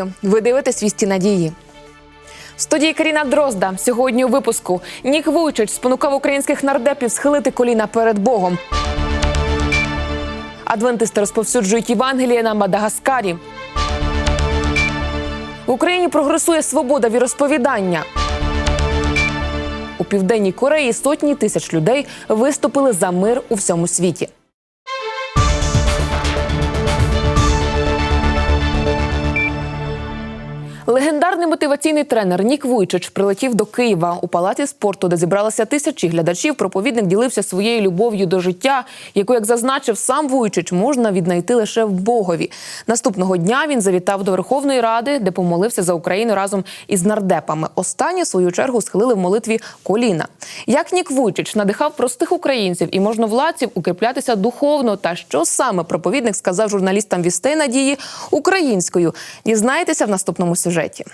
Вітаю! Ви дивитесь вісті надії. В студії Каріна Дрозда сьогодні у випуску Нік Вуйчич спонукав українських нардепів схилити коліна перед Богом. Адвентисти розповсюджують Євангеліє на Мадагаскарі. В Україні прогресує свобода віросповідання. У південній Кореї сотні тисяч людей виступили за мир у всьому світі. Легендарний мотиваційний тренер Нік Вуйчич прилетів до Києва у палаці спорту, де зібралися тисячі глядачів. Проповідник ділився своєю любов'ю до життя, яку, як зазначив сам Вуйчич, можна віднайти лише в Богові. Наступного дня він завітав до Верховної Ради, де помолився за Україну разом із нардепами. Останні свою чергу схилили в молитві коліна. Як Нік Вуйчич надихав простих українців і можновладців укріплятися духовно, та що саме проповідник сказав журналістам вістей надії українською, дізнаєтеся в наступному сюжеті.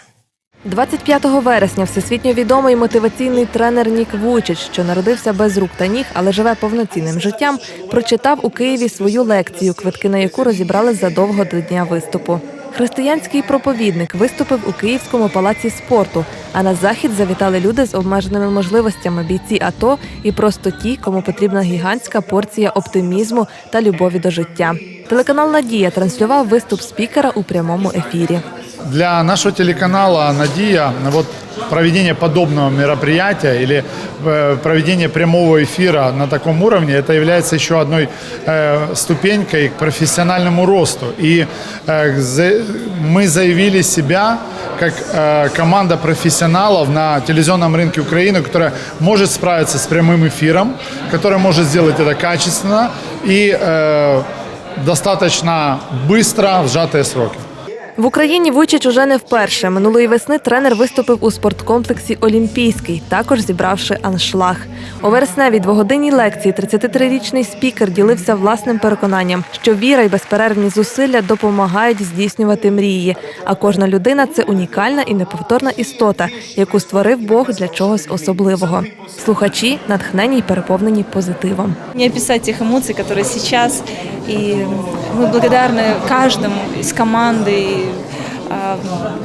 25 вересня всесвітньо відомий мотиваційний тренер Нік Вуйчич, що народився без рук та ніг, але живе повноцінним життям, прочитав у Києві свою лекцію, квитки на яку розібрали задовго до дня виступу. Християнський проповідник виступив у Київському палаці спорту. А на захід завітали люди з обмеженими можливостями, бійці АТО і просто ті, кому потрібна гігантська порція оптимізму та любові до життя. Телеканал Надія транслював виступ спікера у прямому ефірі Для нашего телеканала «Надия» вот проведение подобного мероприятия или э, проведение прямого эфира на таком уровне, это является еще одной э, ступенькой к профессиональному росту. И э, за- мы заявили себя как э, команда профессионалов на телевизионном рынке Украины, которая может справиться с прямым эфиром, которая может сделать это качественно и э, достаточно быстро в сжатые сроки. В Україні Вуйчич уже не вперше. Минулої весни тренер виступив у спорткомплексі Олімпійський, також зібравши аншлаг. У вересневій двогодинній лекції 33-річний спікер ділився власним переконанням, що віра і безперервні зусилля допомагають здійснювати мрії. А кожна людина це унікальна і неповторна істота, яку створив Бог для чогось особливого. Слухачі натхнені й переповнені позитивом. Не описать тех эмоций, которые сейчас. И мы благодарны каждому из команды, а,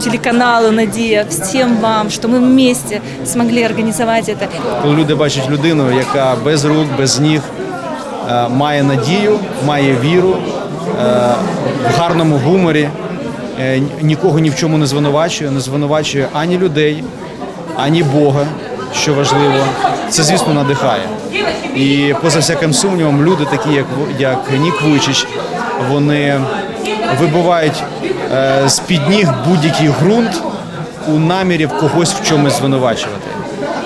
телеканала «Надия», всем вам, что мы вместе смогли организовать это. Коли люди бачать людину, яка без рук, без ніг е, має надію, має віру, е, в гарному гуморі, е, ні- нікого ні в чому не звинувачує, не звинувачує ані людей, ані Бога, що важливо. Це, звісно, надихає. І поза всяким сумнівом, люди, такі як, Ву- як Нік Вуйчич, вони вибивають е, з-під ніг будь-який ґрунт у намірі когось в чомусь звинувачувати.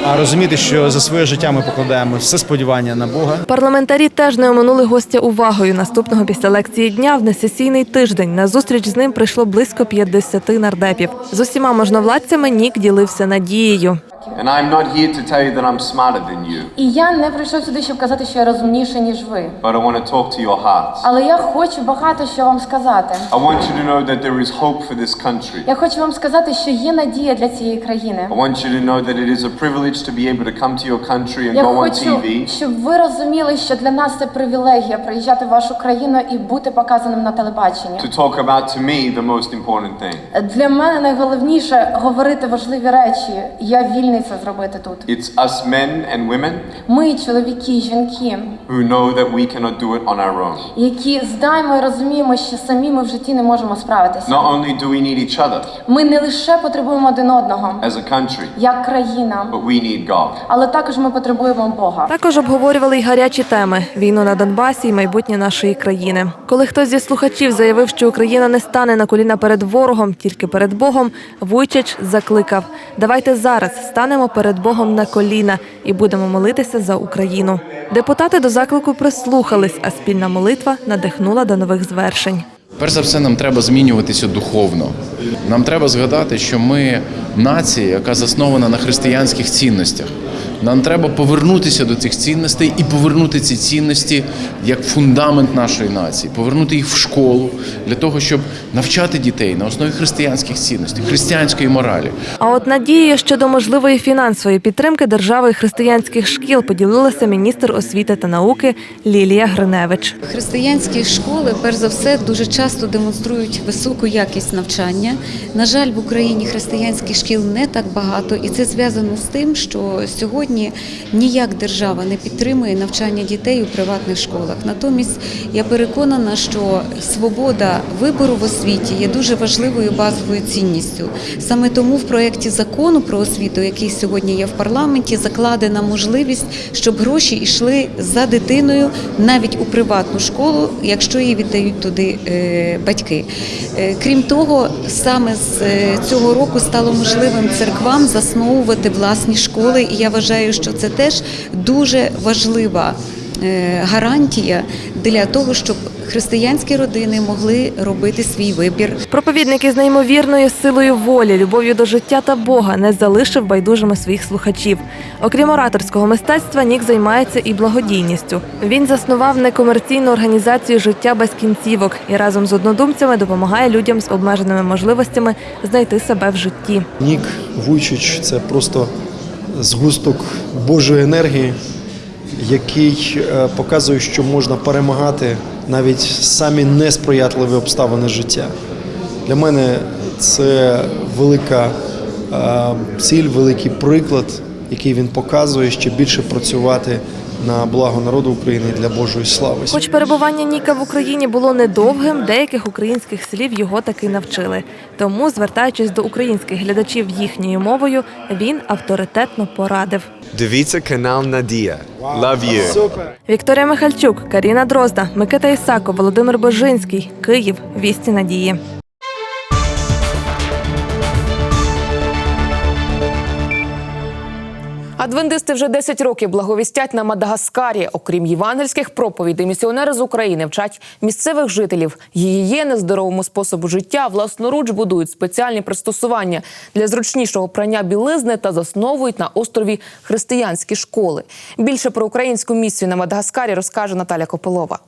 А розуміти, що за своє життя ми покладаємо все сподівання на Бога. Парламентарі теж не оминули гостя увагою. Наступного після лекції дня в несесійний тиждень на зустріч з ним прийшло близько 50 нардепів. З усіма можновладцями Нік ділився надією. And I'm not here to tell you that I'm smarter than you, І я не прийшов сюди, щоб казати, що я розумніша, ніж ви. but I want to talk to your hearts. Але я хочу багато що вам сказати. I want you to know that there is hope for this country. Я хочу вам сказати, що є надія для цієї країни. I want you to know that it is a privilege to be able to come to your country and Я go on хочу, TV щоб ви розуміли, що для нас це привілегія приїжджати в вашу країну і бути показаним на телебаченні. to talk about to me the most important thing. Для мене найголовніше говорити важливі речі. Я вільний це зробити тут. It's us men and women Ми, чоловіки, жінки, who know that we cannot do it on our own. які знаємо і розуміємо, що самі ми в житті не можемо справитися. Not only do we need each other Ми не лише потребуємо один одного as a country, як країна, but we need God. але також ми потребуємо Бога. Також обговорювали й гарячі теми: війну на Донбасі і майбутнє нашої країни. Коли хтось зі слухачів заявив, що Україна не стане на коліна перед ворогом, тільки перед Богом, Вуйчич закликав: давайте зараз станемо перед Богом на коліна і будемо молитися за Україну. Депутати до заклику прислухались, а спільна молитва надихнула до нових звершень. Перш за все, нам треба змінюватися духовно. Нам треба згадати, що ми нація, яка заснована на християнських цінностях. Нам треба повернутися до цих цінностей і повернути ці цінності як фундамент нашої нації, повернути їх в школу для того, щоб навчати дітей на основі християнських цінностей, християнської моралі. А от надією щодо можливої фінансової підтримки держави і християнських шкіл поділилася міністр освіти та науки Лілія Гриневич. Християнські школи, перш за все, дуже часто демонструють високу якість навчання. На жаль, в Україні християнських шкіл не так багато, і це зв'язано з тим, що сьогодні ніяк держава не підтримує навчання дітей у приватних школах. Натомість я переконана, що свобода вибору в освіті є дуже важливою базовою цінністю. Саме тому в проєкті закону про освіту, який сьогодні є в парламенті, закладена можливість, щоб гроші йшли за дитиною навіть у приватну школу, якщо її віддають туди е, батьки. Е, Крім того, саме з е, цього року стало можливим церквам засновувати власні школи, і я вважаю, що це теж дуже важлива е, гарантія для того, щоб християнські родини могли робити свій вибір Проповідник із неймовірною силою волі, любов'ю до життя та Бога не залишив байдужими своїх слухачів. Окрім ораторського мистецтва, Нік займається і благодійністю. Він заснував некомерційну організацію Життя без кінцівок і разом з однодумцями допомагає людям з обмеженими можливостями знайти себе в житті. Нік Вуйчич це просто згусток Божої енергії, який е, показує, що можна перемагати навіть самі несприятливі обставини життя. Для мене це велика е, ціль, великий приклад, який він показує, ще більше працювати на благо народу України і для Божої слави. Хоч перебування Ніка в Україні було недовгим, деяких українських слів його таки навчили. Тому, звертаючись до українських глядачів їхньою мовою, він авторитетно порадив. Дивіться канал Надія. Love you. Вікторія Михальчук, Каріна Дрозда, Микита Ісако, Володимир Божинський, Київ. Вісті надії. Адвентисти вже 10 років благовістять на Мадагаскарі. Окрім євангельських проповідей, місіонери з України вчать місцевих жителів гігієни, здоровому способу життя, власноруч будують спеціальні пристосування для зручнішого прання білизни та засновують на острові християнські школи. Більше про українську місію на Мадагаскарі розкаже Наталя Копилова.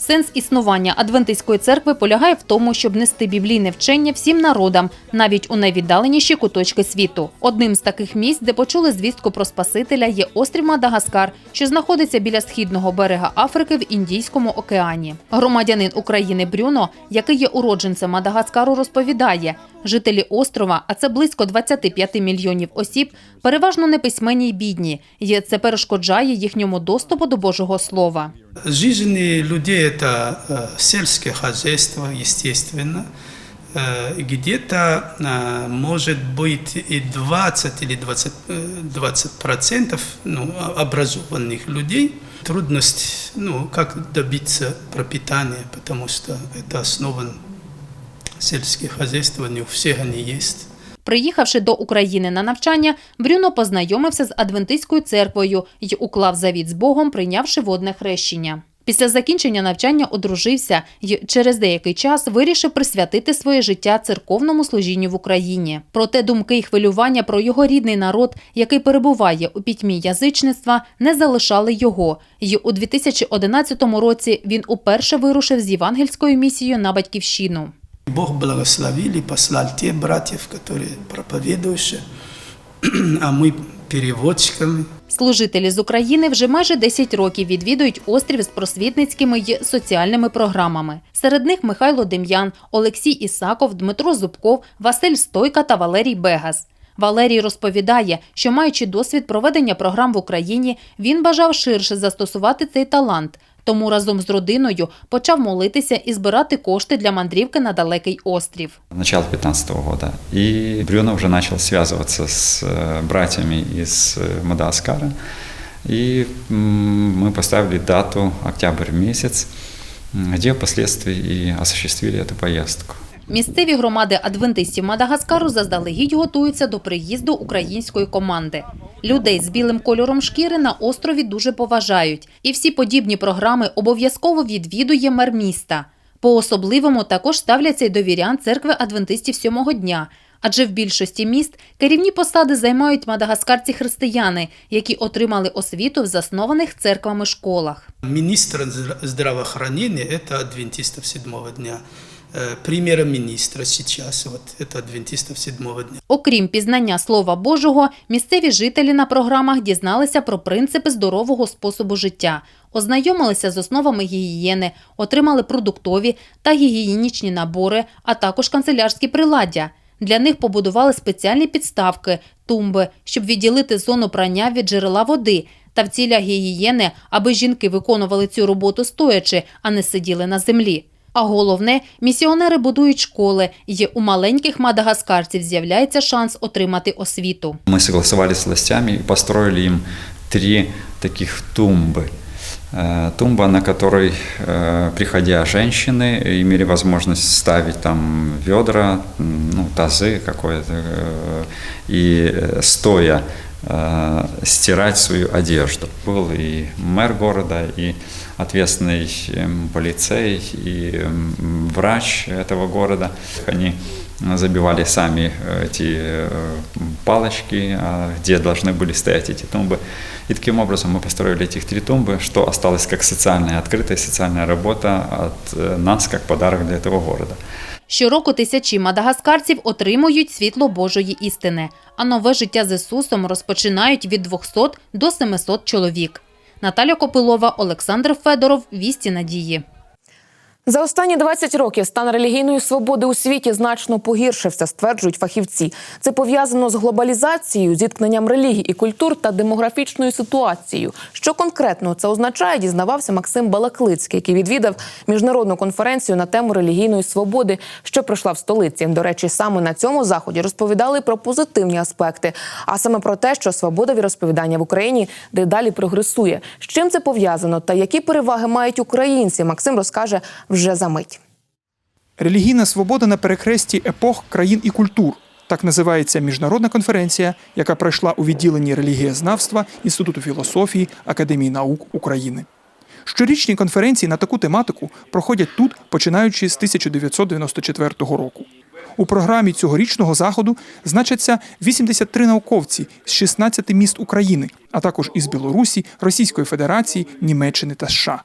Сенс існування адвентистської церкви полягає в тому, щоб нести біблійне вчення всім народам, навіть у найвіддаленіші куточки світу. Одним з таких місць, де почули звістку про Спасителя, є острів Мадагаскар, що знаходиться біля східного берега Африки в Індійському океані. Громадянин України Брюно, який є уродженцем Мадагаскару, розповідає, жителі острова, а це близько 25 мільйонів осіб, переважно неписьменні й бідні, і це перешкоджає їхньому доступу до Божого Слова. Жизнь людей – это э, сельское хозяйство, естественно. Э, Где-то э, может быть и 20 или 20, э, 20 процентов ну, о- образованных людей. Трудность, ну, как добиться пропитания, потому что это основан сельское хозяйство, не у всех они есть. Приїхавши до України на навчання, Брюно познайомився з адвентистською церквою і уклав завіт з Богом, прийнявши водне хрещення. Після закінчення навчання одружився і через деякий час вирішив присвятити своє життя церковному служінню в Україні. Проте думки й хвилювання про його рідний народ, який перебуває у пітьмі язичництва, не залишали його. І у 2011 році він уперше вирушив з євангельською місією на батьківщину. Бог благословил и послал тех братьев, которые проповедующие, а мы переводчиками. Служителі з України вже майже 10 років відвідують острів з просвітницькими й соціальними програмами. Серед них Михайло Дем'ян, Олексій Ісаков, Дмитро Зубков, Василь Стойка та Валерій Бегас. Валерій розповідає, що маючи досвід проведення програм в Україні, він бажав ширше застосувати цей талант. Тому разом з родиною почав молитися і збирати кошти для мандрівки на далекий острів. начала 2015 года. И Брюно уже начал связываться с э, братьями из э, Мадагаскара. И м, мы поставили дату октябрь месяц, м, где впоследствии и осуществили эту поездку. Місцеві громади адвентистів Мадагаскару заздалегідь готуються до приїзду української команди. Людей з білим кольором шкіри на острові дуже поважають, і всі подібні програми обов'язково відвідує мер міста. По особливому також ставляться й до вірян церкви адвентистів сьомого дня, Адже в більшості міст керівні посади займають мадагаскарці-християни, які отримали освіту в заснованих церквами школах. Министр здра- здравоохранения – это адвентистов седьмого дня. Э, Премьер-министра сейчас вот это адвентистов седьмого дня. Окрім пізнання Слова Божого, місцеві жителі на програмах дізналися про принципи здорового способу життя, ознайомилися з основами гігієни, отримали продуктові та гігієнічні набори, а також канцелярські приладдя. Для них побудували спеціальні підставки, тумби, щоб відділити зону прання від джерела води та в цілях гігієни, аби жінки виконували цю роботу стоячи, а не сиділи на землі. А головне, місіонери будують школи, і у маленьких мадагаскарців з'являється шанс отримати освіту. Мы согласовались с властями и построили им три таких тумбы. Э, Тумба, на которой, э, приходя женщины, имели возможность ставить там ведра, м, ну, тазы какое-то, э, и э, стоя э, стирать свою одежду. Был и мэр города, и ответственный эм, полицей, и эм, врач этого города. Они забивали сами э, эти э, палочки, а, где должны были стоять эти тумбы. И таким образом мы построили этих три тумбы, что осталось как социальная, открытая социальная работа от нас, как подарок для этого города. Щороку тисячі мадагаскарців отримують світло Божої істини, а нове життя з Ісусом розпочинають від 200 до 700 чоловік. Наталя Копилова, Олександр Федоров, Вісті Надії. За останні 20 років стан релігійної свободи у світі значно погіршився, стверджують фахівці. Це пов'язано з глобалізацією, зіткненням релігій і культур та демографічною ситуацією. Що конкретно це означає, дізнавався Максим Балаклицький, який відвідав міжнародну конференцію на тему релігійної свободи, що пройшла в столиці. До речі, саме на цьому заході розповідали про позитивні аспекти, а саме про те, що свобода віросповідання в Україні дедалі прогресує. З чим це пов'язано та які переваги мають українці? Максим розкаже вже за мить. Релігійна свобода на перехресті епох, країн і культур. Так називається міжнародна конференція, яка пройшла у відділенні релігієзнавства Інституту філософії Академії наук України. Щорічні конференції на таку тематику проходять тут, починаючи з 1994 року. У програмі цьогорічного заходу значаться 83 науковці з 16 міст України, а також із Білорусі, Російської Федерації, Німеччини та США.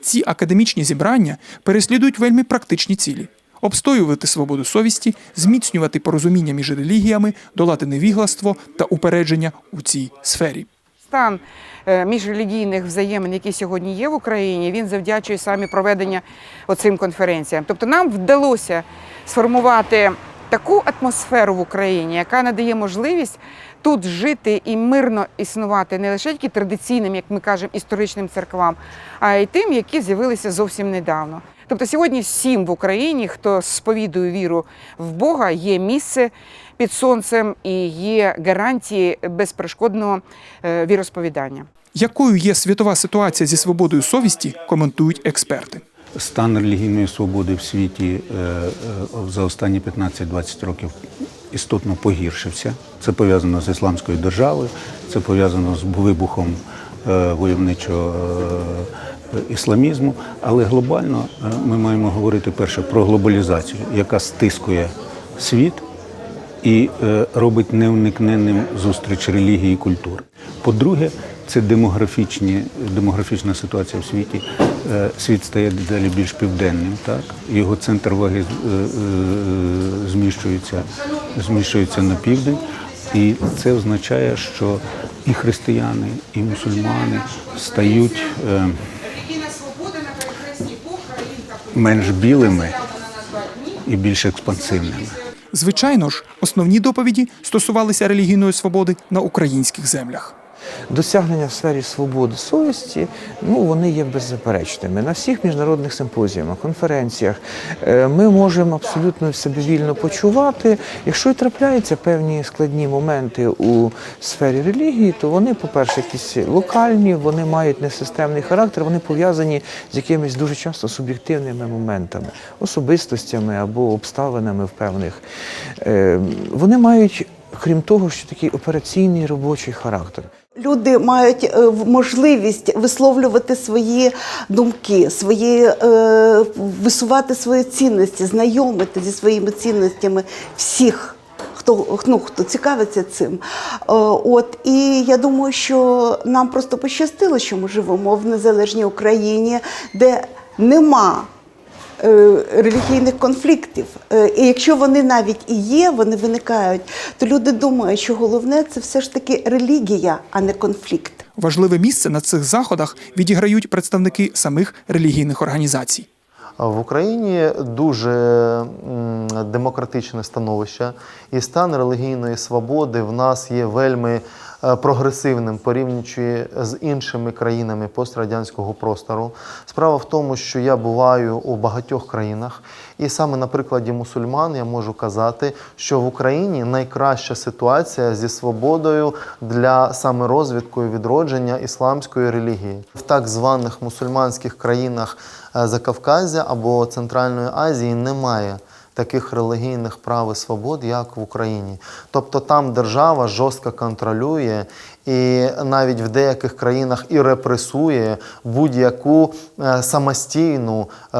Ці академічні зібрання переслідують вельми практичні цілі: обстоювати свободу совісті, зміцнювати порозуміння між релігіями, долати невігластво та упередження у цій сфері. Стан е, міжрелігійних взаємин, які сьогодні є в Україні, він завдячує самі проведення оцим конференціям. Тобто нам вдалося сформувати таку атмосферу в Україні, яка надає можливість тут жити і мирно існувати не лише тільки традиційним, як ми кажемо, історичним церквам, а й тим, які з'явилися зовсім недавно. Тобто сьогодні всім в Україні, хто сповідує віру в Бога, є місце під сонцем і є гарантії безперешкодного е, віросповідання. Якою є світова ситуація зі свободою совісті, коментують експерти. Стан релігійної свободи в світі е, е, за останні 15-20 років істотно погіршився. Це пов'язано з ісламською державою, це пов'язано з вибухом е, войовничого ісламізму. Але глобально ми маємо говорити перше про глобалізацію, яка стискує світ і робить неуникненним зустріч релігії і культури. По-друге, це демографічні, демографічна ситуація в світі. Е, Світ стає дедалі більш південним, так? Його центр ваги е, е, зміщується, зміщується на південь. І це означає, що і християни, і мусульмани стають менш білими і більш експансивними. Звичайно ж, основні доповіді стосувалися релігійної свободи на українських землях. Досягнення в сфері свободи совісті, ну вони є беззаперечними. На всіх міжнародних симпозіумах, конференціях е, ми можемо абсолютно себе вільно почувати. Якщо і трапляються певні складні моменти у сфері релігії, то вони, по-перше, якісь локальні, вони мають несистемний характер, вони пов'язані з якимись дуже часто суб'єктивними моментами, особистостями або обставинами в певних. Е, Вони мають, крім того, що такий операційний робочий характер. Люди мають е, можливість висловлювати свої думки, свої, е, висувати свої цінності, знайомити зі своїми цінностями всіх хто ну хто цікавиться цим. Е, От і я думаю, що нам просто пощастило, що ми живемо в незалежній Україні, де нема релігійних конфліктів. Е, І якщо вони навіть і є, вони виникають, то люди думають, що головне це все ж таки релігія, а не конфлікт. Важливе місце на цих заходах відіграють представники самих релігійних організацій. В Україні дуже демократичне становище, і стан релігійної свободи в нас є вельми е, прогресивним порівнюючи з іншими країнами пострадянського простору. Справа в тому, що я буваю у багатьох країнах, і саме на прикладі мусульман я можу казати, що в Україні найкраща ситуація зі свободою для саме розвитку і відродження ісламської релігії в так званих мусульманських країнах е, Закавказя або Центральної Азії немає таких релігійних прав і свобод, як в Україні. Тобто там держава жорстко контролює і навіть в деяких країнах і репресує будь-яку е, самостійну е,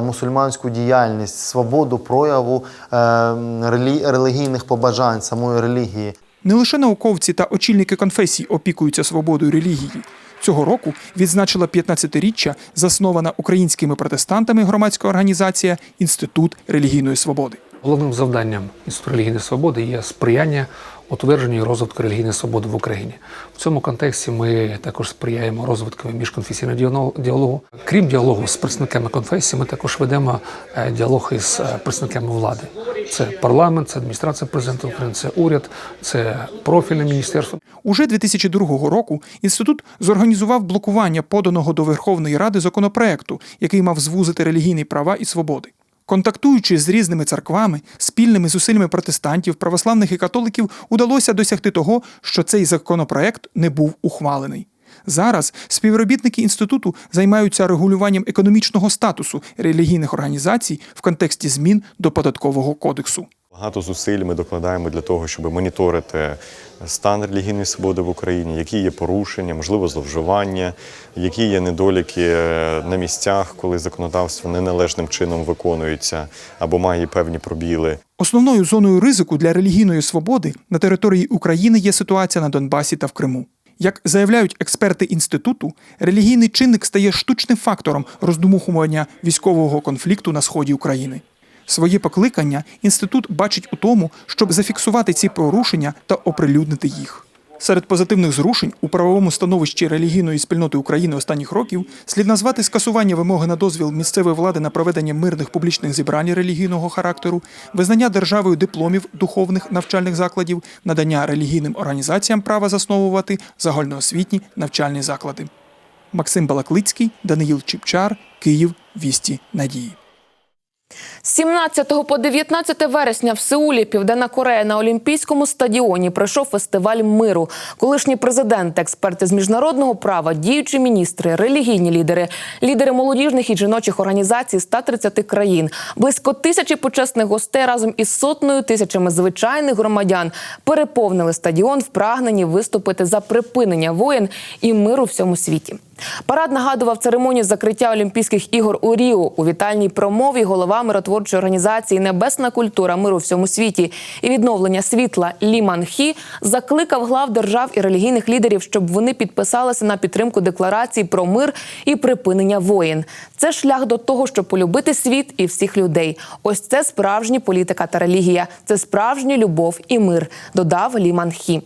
мусульманську діяльність, свободу прояву е, релігійних побажань самої релігії. Не лише науковці та очільники конфесій опікуються свободою релігії. Цього року відзначила 15-річчя заснована українськими протестантами громадська організація Інститут релігійної свободи. Головним завданням Інституту релігійної свободи є сприяння утвердженню і розвитку релігійної свободи в Україні. В цьому контексті ми також сприяємо розвитку міжконфесійного діалогу. Крім діалогу з представниками конфесії, ми також ведемо е, діалог із е, представниками влади. Це парламент, це адміністрація президента України, це уряд, це профільне міністерство. Уже 2002 року інститут зорганізував блокування поданого до Верховної Ради законопроекту, який мав звузити релігійні права і свободи. Контактуючи з різними церквами, спільними зусиллями протестантів, православних і католиків, удалося досягти того, що цей законопроект не був ухвалений. Зараз співробітники інституту займаються регулюванням економічного статусу релігійних організацій в контексті змін до податкового кодексу. Багато зусиль ми докладаємо для того, щоб моніторити стан релігійної свободи в Україні, які є порушення, можливо, зловживання, які є недоліки е, на місцях, коли законодавство неналежним чином виконується або має певні пробіли. Основною зоною ризику для релігійної свободи на території України є ситуація на Донбасі та в Криму. Як заявляють експерти інституту, релігійний чинник стає штучним фактором роздумухування військового конфлікту на сході України. Своє покликання інститут бачить у тому, щоб зафіксувати ці порушення та оприлюднити їх. Серед позитивних зрушень у правовому становищі релігійної спільноти України останніх років слід назвати скасування вимоги на дозвіл місцевої влади на проведення мирних публічних зібрань релігійного характеру, визнання державою дипломів духовних навчальних закладів, надання релігійним організаціям права засновувати загальноосвітні навчальні заклади. Максим Балаклицький, Даниїл Чіпчар, Київ, Вісті Надії. З 17 по 19 вересня в Сеулі, Південна Корея на Олімпійському стадіоні пройшов фестиваль миру. Колишні президенти, експерти з міжнародного права, діючі міністри, релігійні лідери, лідери молодіжних і жіночих організацій 130 країн, близько тисячі почесних гостей разом із сотнею тисячами звичайних громадян переповнили стадіон в прагненні виступити за припинення воєн і миру в всьому світі. Парад нагадував церемонію закриття Олімпійських ігор у Ріо. У вітальній промові голова миротворчої організації Небесна культура миру всьому світі і відновлення світла Лі Ман Хі закликав глав держав і релігійних лідерів, щоб вони підписалися на підтримку декларації про мир і припинення воєн. Це шлях до того, щоб полюбити світ і всіх людей. Ось це справжня політика та релігія. Це справжня любов і мир, додав Лі Ман Хі.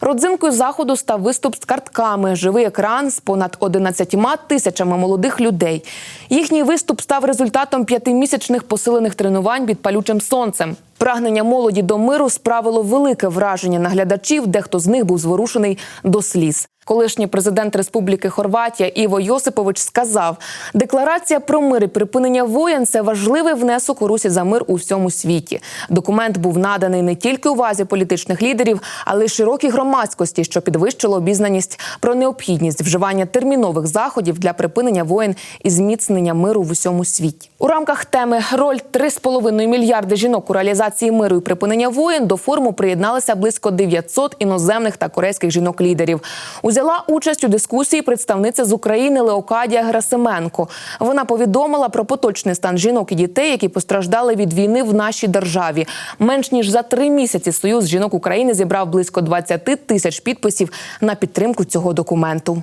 Родзинкою заходу став виступ з картками, живий екран з понад 11 тисячами молодих людей. Їхній виступ став результатом п'ятимісячних посилених тренувань під палючим сонцем. Прагнення молоді до миру справило велике враження на глядачів, дехто з них був зворушений до сліз. Колишній президент Республіки Хорватія Іво Йосипович сказав: декларація про мир і припинення воєн це важливий внесок у русі за мир у всьому світі. Документ був наданий не тільки увазі політичних лідерів, але й широкій громадськості, що підвищило обізнаність про необхідність вживання термінових заходів для припинення воєн і зміцнення миру в усьому світі. У рамках теми роль 3,5 мільярди жінок у реалізації миру і припинення воєн до форуму приєдналися близько 900 іноземних та корейських жінок-лідерів. У Взяла участь у дискусії представниця з України Леокадія Герасименко. Вона повідомила про поточний стан жінок і дітей, які постраждали від війни в нашій державі. Менш ніж за три місяці Союз жінок України зібрав близько 20 тисяч підписів на підтримку цього документу.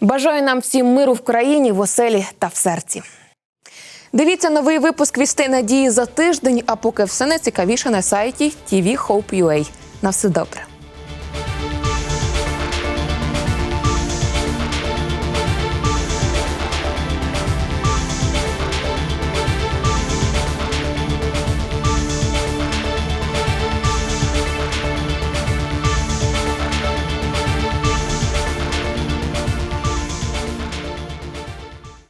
Бажаю нам всім миру в країні, в оселі та в серці. Дивіться новий випуск «Вісти надії за тиждень. А поки все найцікавіше на сайті TV Hope.ua. На все добре.